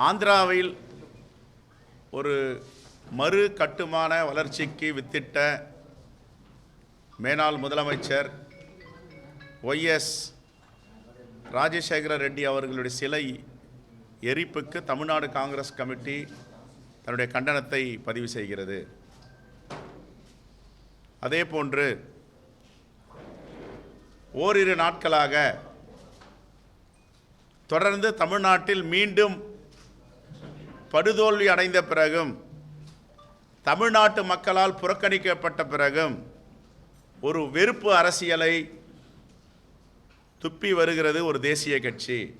ஆந்திராவில் ஒரு மறு கட்டுமான வளர்ச்சிக்கு வித்திட்ட மேனாள் முதலமைச்சர் ஒய்எஸ் ராஜசேகர ரெட்டி அவர்களுடைய சிலை எரிப்புக்கு தமிழ்நாடு காங்கிரஸ் கமிட்டி தன்னுடைய கண்டனத்தை பதிவு செய்கிறது. அதே போன்று ஓரிரு நாட்களாக தொடர்ந்து தமிழ்நாட்டில் மீண்டும் படுதோல்வி அடைந்த பிறகும் தமிழ்நாட்டு மக்களால் புறக்கணிக்கப்பட்ட பிறகும் ஒரு வெறுப்பு அரசியலை துப்பி வருகிறது ஒரு தேசிய கட்சி.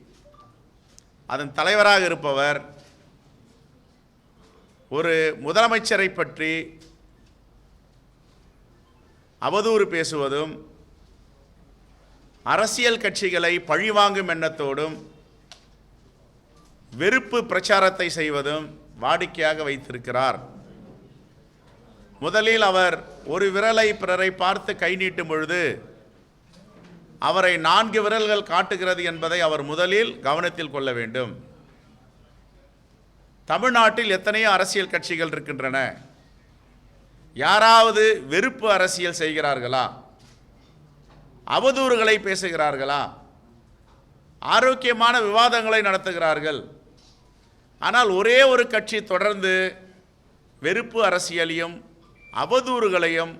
அதன் தலைவராக இருப்பவர் ஒரு முதலமைச்சரை பற்றி அவதூறு பேசுவதும் அரசியல் கட்சிகளை பழிவாங்கும் எண்ணத்தோடும் வெறுப்பு பிரச்சாரத்தை செய்வதும் வாடிக்கையாக வைத்திருக்கிறார். முதலில் அவர் ஒரு விரலை பிறரை பார்த்து கை நீட்டும் பொழுது அவரை நான்கு விரல்கள் காட்டுகிறது என்பதை அவர் முதலில் கவனத்தில் கொள்ள வேண்டும். தமிழ்நாட்டில் எத்தனையோ அரசியல் கட்சிகள் இருக்கின்றன. யாராவது வெறுப்பு அரசியல் செய்கிறார்களா? அவதூறுகளை பேசுகிறார்களா? ஆரோக்கியமான விவாதங்களை நடத்துகிறார்கள். ஆனால் ஒரே ஒரு கட்சி தொடர்ந்து வெறுப்பு அரசியலையும் அவதூறுகளையும்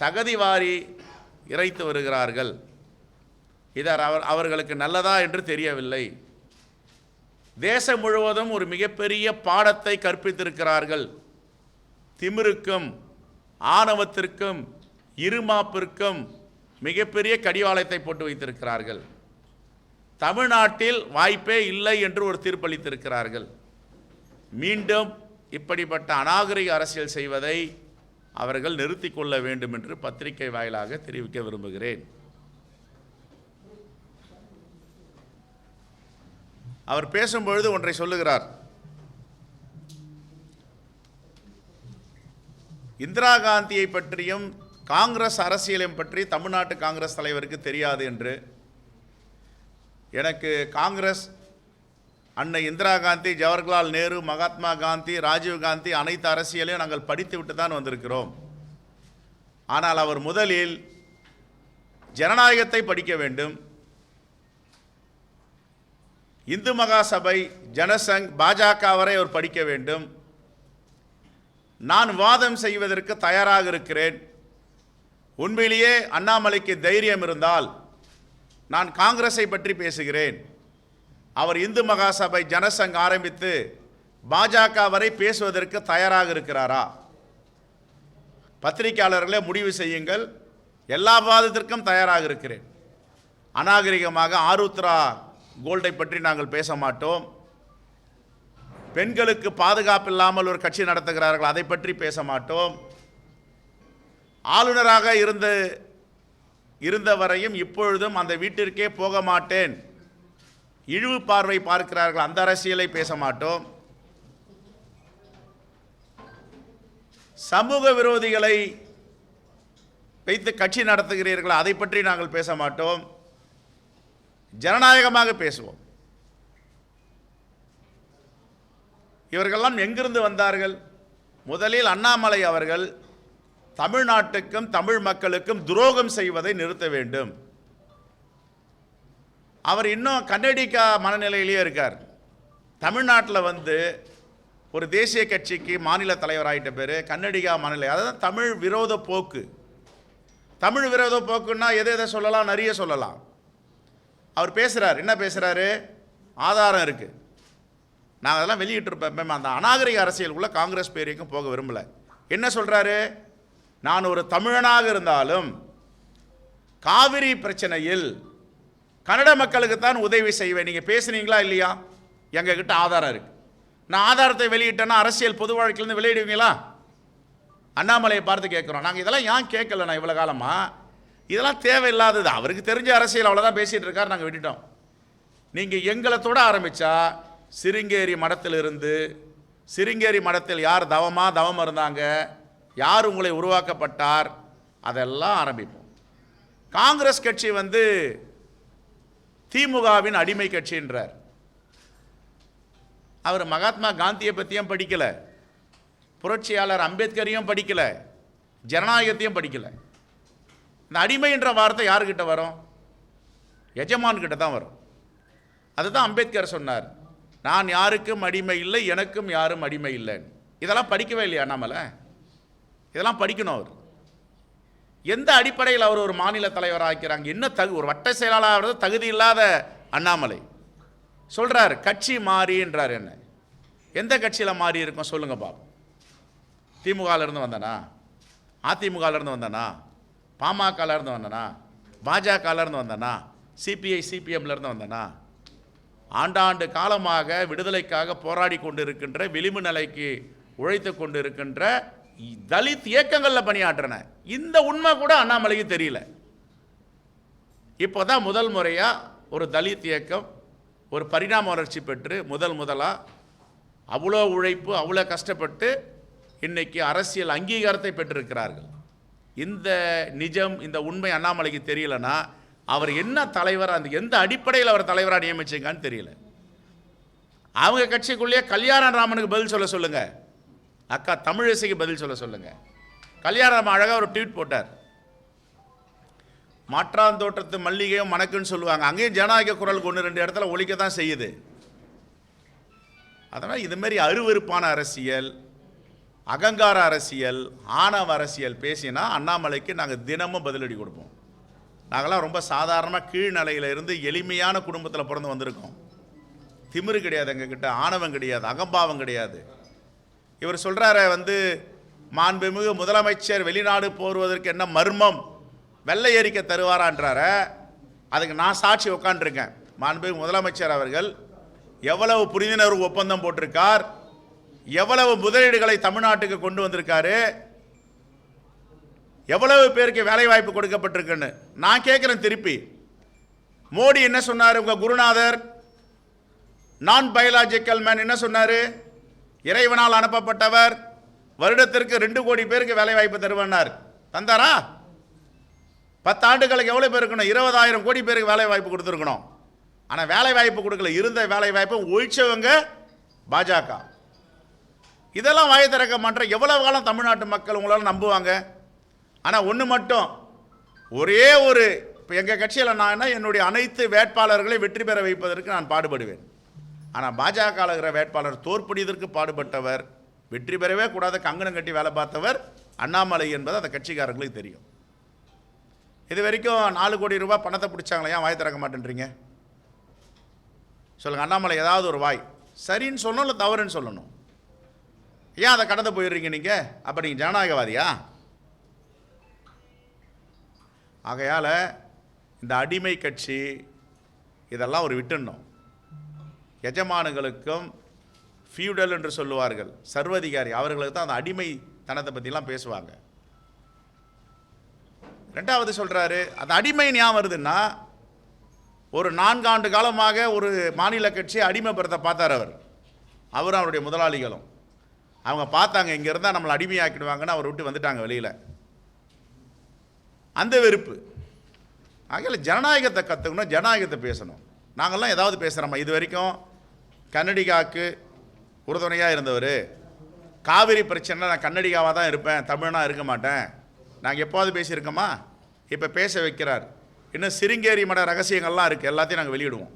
சகதிவாரி இறைத்து வருகிறார்கள். இதர் அவர் அவர்களுக்கு நல்லதா என்று தெரியவில்லை. தேசம் முழுவதும் ஒரு மிகப்பெரிய பாடத்தை கற்பித்திருக்கிறார்கள். திமிருக்கும் ஆணவத்திற்கும் இருமாப்பிற்கும் மிகப்பெரிய கடிவாளத்தை போட்டு வைத்திருக்கிறார்கள். தமிழ்நாட்டில் வாய்ப்பே இல்லை என்று ஒரு தீர்ப்பளித்திருக்கிறார்கள். மீண்டும் இப்படிப்பட்ட அநாகரிக அரசியல் செய்வதை அவர்கள் நிறுத்தி கொள்ள வேண்டும் என்று பத்திரிகை வாயிலாக தெரிவிக்க விரும்புகிறேன். அவர் பேசும்பொழுது ஒன்றை சொல்லுகிறார். இந்திரா காந்தியை பற்றியும் காங்கிரஸ் அரசியலையும் பற்றி தமிழ்நாட்டு காங்கிரஸ் தலைவருக்கு தெரியாது என்று எனக்கு காங்கிரஸ் அன்னை இந்திரா காந்தி ஜவஹர்லால் நேரு மகாத்மா காந்தி ராஜீவ் காந்தி அனைத்து அரசியலையும் நாங்கள் படித்து விட்டு தான் வந்திருக்கிறோம். ஆனால் அவர் முதலில் ஜனநாயகத்தை படிக்க வேண்டும். இந்து மகாசபை ஜனசங் பாஜக வரை அவர் படிக்க வேண்டும். நான் வாதம் செய்வதற்கு தயாராக இருக்கிறேன். உண்மையிலேயே அண்ணாமலைக்கு தைரியம் இருந்தால் நான் காங்கிரஸை பற்றி பேசுகிறேன். அவர் இந்து மகாசபை ஜனசங் ஆரம்பித்து பாஜக வரை பேசுவதற்கு தயாராக இருக்கிறாரா? பத்திரிகையாளர்களே முடிவு செய்யுங்கள். எல்லா வாதத்திற்கும் தயாராக இருக்கிறேன். அநாகரிகமாக ஆருத்ரா கோல்டை பற்றி நாங்கள் பேச மாட்டோம். பெண்களுக்கு பாதுகாப்பு இல்லாமல் ஒரு கட்சி நடத்துகிறார்கள் அதை பற்றி பேச மாட்டோம். ஆளுநராக இருந்து இருந்தவரையும் இப்பொழுதும் அந்த வீட்டிற்கே போக மாட்டேன் இழிவு பார்வை பார்க்கிறார்கள். அந்த அரசியலை பேச மாட்டோம். சமூக விரோதிகளை வைத்து கட்சி நடத்துகிறீர்கள். அதை பற்றி நாங்கள் பேச மாட்டோம். ஜனநாயகமாக பேசுவோம். இவர்களெல்லாம் எங்கிருந்து வந்தார்கள்? முதலில் அண்ணாமலை அவர்கள் தமிழ்நாட்டுக்கும் தமிழ் மக்களுக்கும் துரோகம் செய்வதை நிறுத்த வேண்டும். அவர் இன்னும் கன்னடிக்கா மனநிலையிலேயே இருக்கார். தமிழ்நாட்டில் வந்து ஒரு தேசிய கட்சிக்கு மாநில தலைவராயிட்ட பேர் கன்னடிகா மனநிலை. அதாவது தமிழ் விரோத போக்கு. தமிழ் விரோத போக்குன்னா எதை எதை சொல்லலாம் நிறைய சொல்லலாம். அவர் பேசுகிறார் என்ன பேசுகிறாரு ஆதாரம் இருக்குது நான் அதெல்லாம் வெளியிட்டிருப்பேன் அந்த அநாகரிக அரசியலுக்குள்ளே காங்கிரஸ் பேரைக்கும் போக விரும்பலை. என்ன சொல்கிறாரு நான் ஒரு தமிழனாக இருந்தாலும் காவிரி பிரச்சனையில் கன்னட மக்களுக்கு தான் உதவி செய்வேன். நீங்கள் பேசுனீங்களா இல்லையா? எங்ககிட்ட ஆதாரம் இருக்குது நான் ஆதாரத்தை வெளியிட்டேன்னா அரசியல் பொது வாழ்க்கையிலேருந்து வெளியிடுவீங்களா? அண்ணாமலையை பார்த்து கேட்குறோம். நாங்கள் இதெல்லாம் ஏன் கேட்கல நான் இவ்வளோ காலமாக இதெல்லாம் தேவையில்லாதது. அவருக்கு தெரிஞ்ச அரசியல் அவ்வளோதான் பேசிகிட்டு இருக்கார் நாங்கள் விட்டுட்டோம். நீங்கள் எங்களை தொட ஆரம்பித்தா சிருங்கேரி மடத்திலிருந்து சிருங்கேரி மடத்தில் யார் தவமாக தவம் இருந்தாங்க? யார் உங்களை உருவாக்கப்பட்டார்? அதெல்லாம் ஆரம்பிப்போம். காங்கிரஸ் கட்சி வந்து திமுகவின் அடிமை கட்சின்றார். அவர் மகாத்மா காந்தியை பற்றியும் படிக்கலை. புரட்சியாளர் அம்பேத்கரையும் படிக்கலை. ஜனநாயகத்தையும் படிக்கலை. இந்த அடிமைன்ற வார்த்தை யாருக்கிட்ட வரும்? எஜமான்கிட்ட தான் வரும். அதுதான் அம்பேத்கர் சொன்னார். நான் யாருக்கும் அடிமை இல்லை எனக்கும் யாரும் அடிமை இல்லைன்னு. இதெல்லாம் படிக்கவே இல்லையா நம்மளை? இதெல்லாம் படிக்கணும் அவர். எந்த அடிப்படையில் அவர் ஒரு மாநில தலைவராக ஆக்கிறாங்க? என்ன தகு ஒரு வட்ட செயலாளர் தகுதி இல்லாத அண்ணாமலை. சொல்கிறார் கட்சி மாறின்றார் என்ன? எந்த கட்சியில் மாறி இருக்கும் சொல்லுங்க பாபு திமுகலேருந்து வந்தனா? அதிமுகலருந்து வந்தனா? பாமகல இருந்து வந்தனா? பாஜகலேருந்து வந்தனா? சிபிஐ சிபிஎம்லேருந்து வந்தனா? ஆண்டாண்டு காலமாக விடுதலைக்காக போராடி கொண்டு இருக்கின்ற விளிம்பு நிலைக்கு உழைத்து கொண்டு இருக்கின்ற தலித் இயக்கங்களில் பணியாற்றின. இந்த உண்மை கூட அண்ணாமலைக்கு தெரியல. இப்போதான் முதல் முறையாக ஒரு தலித் இயக்கம் ஒரு பரிணாம வளர்ச்சி பெற்று முதல் முதலாக அவ்வளோ உழைப்பு அவ்வளோ கஷ்டப்பட்டு இன்னைக்கு அரசியல் அங்கீகாரத்தை பெற்றிருக்கிறார்கள். இந்த நிஜம் இந்த உண்மை அண்ணாமலைக்கு தெரியலனா அவர் என்ன தலைவராக அந்த எந்த அடிப்படையில் அவர் தலைவராக நியமிச்சிங்கன்னு தெரியல. அவங்க கட்சிக்குள்ளேயே கல்யாண ராமனுக்கு பதில் சொல்ல சொல்லுங்கள் அக்கா தமிழிசைக்கு பதில் சொல்ல சொல்லுங்க. கல்யாணம் அழகாக ஒரு ட்வீட் போட்டார். மாற்றாந்தோட்டத்து மல்லிகையும் மணக்குன்னு சொல்லுவாங்க. அங்கேயும் ஜனநாயக குரல் ஒன்று ரெண்டு இடத்துல ஒழிக்க தான் செய்யுது. அதனால் இதுமாரி அருவருப்பான அரசியல் அகங்கார அரசியல் ஆணவ அரசியல் பேசினா அண்ணாமலைக்கு நாங்கள் தினமும் பதிலடி கொடுப்போம். நாங்களாம் ரொம்ப சாதாரணமாக கீழ்நிலையில் இருந்து எளிமையான குடும்பத்தில் பிறந்து வந்திருக்கோம். திமிரு கிடையாது எங்ககிட்ட ஆணவம் கிடையாது அகம்பாவம் கிடையாது. இவர் சொல்கிறார வந்து மாண்புமிகு முதலமைச்சர் வெளிநாடு போருவதற்கு என்ன மர்மம்? வெள்ளை எரிக்க தருவாரான்றார. அதுக்கு நான் சாட்சி உட்காந்துருக்கேன் மாண்புமிகு முதலமைச்சர் அவர்கள் எவ்வளவு புரிந்துணர்வு ஒப்பந்தம் போட்டிருக்கார்? எவ்வளவு முதலீடுகளை தமிழ்நாட்டுக்கு கொண்டு வந்திருக்காரு? எவ்வளவு பேருக்கு வேலை வாய்ப்பு கொடுக்கப்பட்டிருக்குன்னு? நான் கேட்குறேன் திருப்பி. மோடி என்ன சொன்னார்? உங்கள் குருநாதர் நான் பயாலஜிக்கல் மேன் என்ன சொன்னார்? இறைவனால் அனுப்பப்பட்டவர். வருடத்திற்கு ரெண்டு கோடி பேருக்கு வேலை வாய்ப்பு தருவனார் தந்தாரா? பத்து ஆண்டுகளுக்கு எவ்வளோ பேர் இருக்கணும்? இருபதாயிரம் கோடி பேருக்கு வேலை வாய்ப்பு கொடுத்துருக்கணும். ஆனால் வேலை வாய்ப்பு கொடுக்கல. இருந்த வேலை வாய்ப்பை ஒழிச்சவங்க பாஜக. இதெல்லாம் வாய் திறக்க மாட்டேன் எவ்வளோ காலம் தமிழ்நாட்டு மக்கள் உங்களால் நம்புவாங்க? ஆனால் ஒன்று மட்டும். ஒரே ஒரு இப்போ எங்கள் கட்சியில் நான் என்னுடைய அனைத்து வேட்பாளர்களை வெற்றி பெற வைப்பதற்கு நான் பாடுபடுவேன். ஆனால் பாஜக இருக்கிற வேட்பாளர் தோற்படியதற்கு பாடுபட்டவர் வெற்றி பெறவே கூடாத கங்கணம் கட்டி வேலை பார்த்தவர் அண்ணாமலை என்பது அந்த கட்சிக்காரங்களுக்கு தெரியும். இது வரைக்கும் நாலு கோடி ரூபாய் பணத்தை பிடிச்சாங்களே? ஏன் வாய் திறக்க மாட்டேன்றீங்க? சொல்லுங்கள் அண்ணாமலை ஏதாவது ஒரு வாய். சரின்னு சொல்லணும் இல்லை தவறுன்னு சொல்லணும்? ஏன் அதை கடந்து போயிடுறீங்க நீங்கள் அப்போ நீங்கள் ஜனநாயகவாதியா? ஆகையால் இந்த அடிமை கட்சி இதெல்லாம் ஒரு விட்டுடணும். எஜமானுகளுக்கும் ஃபியூடல் என்று சொல்லுவார்கள். சர்வதிகாரி அவர்களுக்கு தான் அந்த அடிமைத்தனத்தை பற்றிலாம் பேசுவாங்க. ரெண்டாவது சொல்கிறாரு அந்த அடிமை ஞாபகம் வருதுன்னா ஒரு நான்காண்டு காலமாக ஒரு மாநில கட்சி அடிமைப்படுத்த பார்த்தார் அவர். அவரும் அவருடைய முதலாளிகளும். அவங்க பார்த்தாங்க இங்கே இருந்தால் நம்மளை அடிமையாக்கிடுவாங்கன்னு அவர் விட்டு வந்துட்டாங்க வெளியில். அந்த வெறுப்பு. ஆகையில் ஜனநாயகத்தை கற்றுக்கணும் ஜனநாயகத்தை பேசணும். நாங்கள்லாம் ஏதாவது பேசுகிறோமா இது வரைக்கும் கன்னடிகாவுக்கு உறுதுணையாக இருந்தவர். காவிரி பிரச்சனை நான் கன்னடிகாவாக தான் இருப்பேன் தமிழனாக இருக்க மாட்டேன். நாங்கள் எப்போது பேசியிருக்கோமா? இப்போ பேச வைக்கிறார். இன்னும் சிருங்கேரி மட ரகசியங்கள்லாம் இருக்குது எல்லாத்தையும் நாங்கள் வெளியிடுவோம்.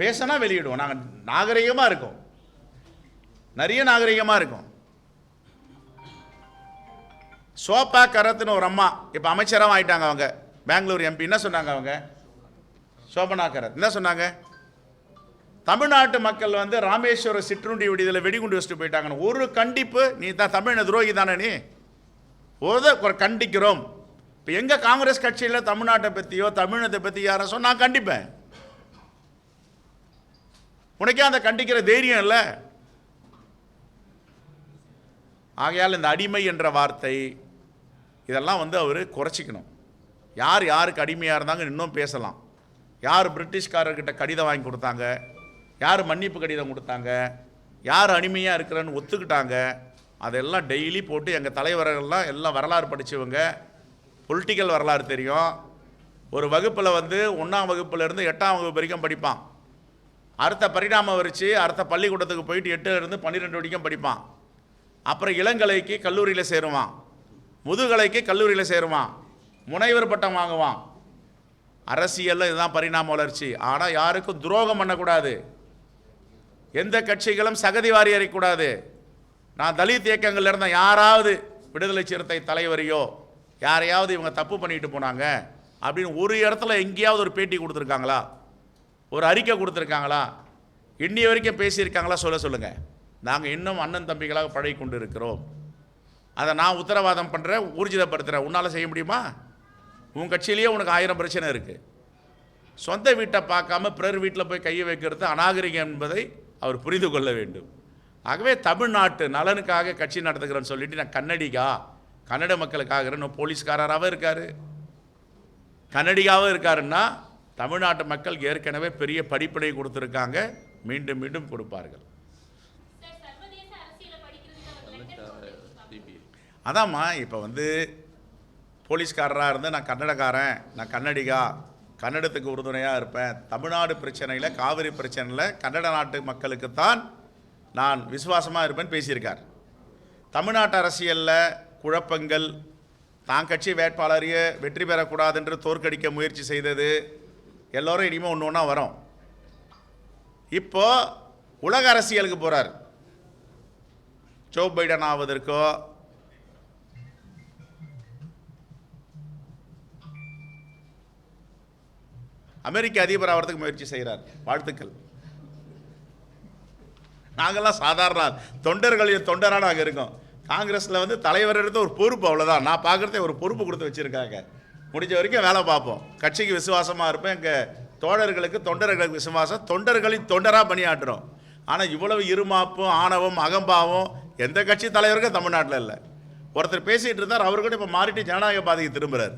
பேசினா வெளியிடுவோம். நாங்கள் நாகரிகமாக இருக்கோம். நிறைய நாகரிகமாக இருக்கும். சோபா கரத்துன்னு ஒரு அம்மா இப்போ அமைச்சராக ஆயிட்டாங்க அவங்க. பெங்களூர் எம்பி என்ன சொன்னாங்க அவங்க? சோபனாகரத் என்ன சொன்னாங்க? தமிழ்நாட்டு மக்கள் வந்து ராமேஸ்வர சிற்றுண்டி விடுதலை வெடிகுண்டு வச்சுட்டு போயிட்டாங்கன்னு. ஒரு கண்டிப்பு நீ தான் தமிழ துரோகி தானே நீ? ஒரு கண்டிக்கிறோம். இப்போ எங்கள் காங்கிரஸ் கட்சியில் தமிழ்நாட்டை பற்றியோ தமிழத்தை பற்றி யாரை சொன்னால் நான் கண்டிப்பேன். உனக்கே அந்த கண்டிக்கிற தைரியம் இல்லை. ஆகையால் இந்த அடிமை என்ற வார்த்தை இதெல்லாம் வந்து அவர் குறைச்சிக்கணும். யார் யாருக்கு அடிமையாக இருந்தாங்க இன்னும் பேசலாம். யார் பிரிட்டிஷ்காரர்கிட்ட கடிதம் வாங்கி கொடுத்தாங்க? யார் மன்னிப்பு கடிதம் கொடுத்தாங்க? யார் அடிமையாக இருக்கிறன்னு ஒத்துக்கிட்டாங்க? அதெல்லாம் டெய்லி போட்டு எங்கள் தலைவர்கள்லாம் எல்லாம் வரலாறு படித்தவங்க பொலிட்டிக்கல் வரலாறு தெரியும். ஒரு வகுப்பில் வந்து ஒன்றாம் வகுப்புலேருந்து எட்டாம் வகுப்பு வரைக்கும் படிப்பான். அடுத்த பரிணாமம் வரிச்சு அடுத்த பள்ளிக்கூடத்துக்கு போயிட்டு எட்டுலேருந்து பன்னிரெண்டு வரைக்கும் படிப்பான். அப்புறம் இளங்கலைக்கு கல்லூரியில் சேருவான். முதுகலைக்கு கல்லூரியில் சேருவான். முனைவர் பட்டம் வாங்குவான். அரசியலில் இதுதான் பரிணாம வளர்ச்சி. ஆனால் யாருக்கும் துரோகம் பண்ணக்கூடாது. எந்த கட்சிகளும் சகதி வாரி அறிக்கூடாது நான் தலித் இயக்கங்கள்ல இருந்த யாராவது விடுதலை சிறுத்தை தலைவரையோ யாரையாவது இவங்க தப்பு பண்ணிட்டு போனாங்க அப்படின்னு ஒரு இடத்துல எங்கேயாவது ஒரு பேட்டி கொடுத்துருக்காங்களா? ஒரு அறிக்கை கொடுத்துருக்காங்களா? இன்னி வரைக்கும் பேசியிருக்காங்களா? சொல்ல சொல்லுங்கள் நாங்கள் இன்னும் அண்ணன் தம்பிகளாக பழகி கொண்டு இருக்கிறோம் அதை நான் உத்தரவாதம் பண்ணுறேன் ஊர்ஜிதப்படுத்துகிறேன் உன்னால் செய்ய முடியுமா? உன் கட்சியிலேயே உனக்கு ஆயிரம் பிரச்சனை இருக்குது சொந்த வீட்டை பார்க்காம பிறர் வீட்டில் போய் கையை வைக்கிறது அநாகரிகம் என்பதை அவர் புரிந்து கொள்ள வேண்டும். ஆகவே தமிழ்நாட்டு நலனுக்காக கட்சி நடத்துகிறேன்னு சொல்லிட்டு நான் கன்னடிகா கன்னட மக்களுக்காக இன்னும் போலீஸ்காரராகவும் இருக்கார். கன்னடிகாவும் இருக்காருன்னா தமிழ்நாட்டு மக்கள் ஏற்கனவே பெரிய படிப்பினை கொடுத்துருக்காங்க. மீண்டும் மீண்டும் கொடுப்பார்கள். அதாம்மா இப்போ வந்து போலீஸ்காரராக இருந்து நான் கன்னடக்காரன் நான் கன்னடிகா கன்னடத்துக்கு உறுதுணையாக இருப்பேன். தமிழ்நாடு பிரச்சனையில் காவிரி பிரச்சனையில் கன்னட நாட்டு மக்களுக்குத்தான் நான் விசுவாசமாக இருப்பேன் பேசியிருக்கார். தமிழ்நாட்டு அரசியலில் குழப்பங்கள் தான் கட்சி வேட்பாளரையே வெற்றி பெறக்கூடாது என்று தோற்கடிக்க முயற்சி செய்தது எல்லோரும் இனிமேல் ஒன்று ஒன்றா வரும். இப்போ உலக அரசியலுக்கு போகிறார் ஜோ பைடன் ஆவதற்கோ அமெரிக்க அதிபர் ஆகிறதுக்கு முயற்சி செய்கிறார் வாழ்த்துக்கள். நாங்கள்லாம் சாதாரண தொண்டர்களின் தொண்டராக நாங்கள் இருக்கோம். காங்கிரஸில் வந்து தலைவர் எடுத்த ஒரு பொறுப்பு அவ்வளோதான் நான் பார்க்குறதே ஒரு பொறுப்பு கொடுத்து வச்சுருக்காங்க. முடிஞ்ச வரைக்கும் வேலை பார்ப்போம். கட்சிக்கு விசுவாசமாக இருப்பேன். எங்கள் தோழர்களுக்கு தொண்டர்களுக்கு விசுவாசம். தொண்டர்களின் தொண்டராக பணியாற்றுறோம். ஆனால் இவ்வளவு இருமாப்பும் ஆணவம் அகம்பாவம் எந்த கட்சி தலைவருக்கும் தமிழ்நாட்டில் இல்லை. ஒருத்தர் பேசிகிட்டு இருந்தார். அவர் கூட இப்போ மாறிட்டு ஜனநாயக பாதைக்கு திரும்புகிறார்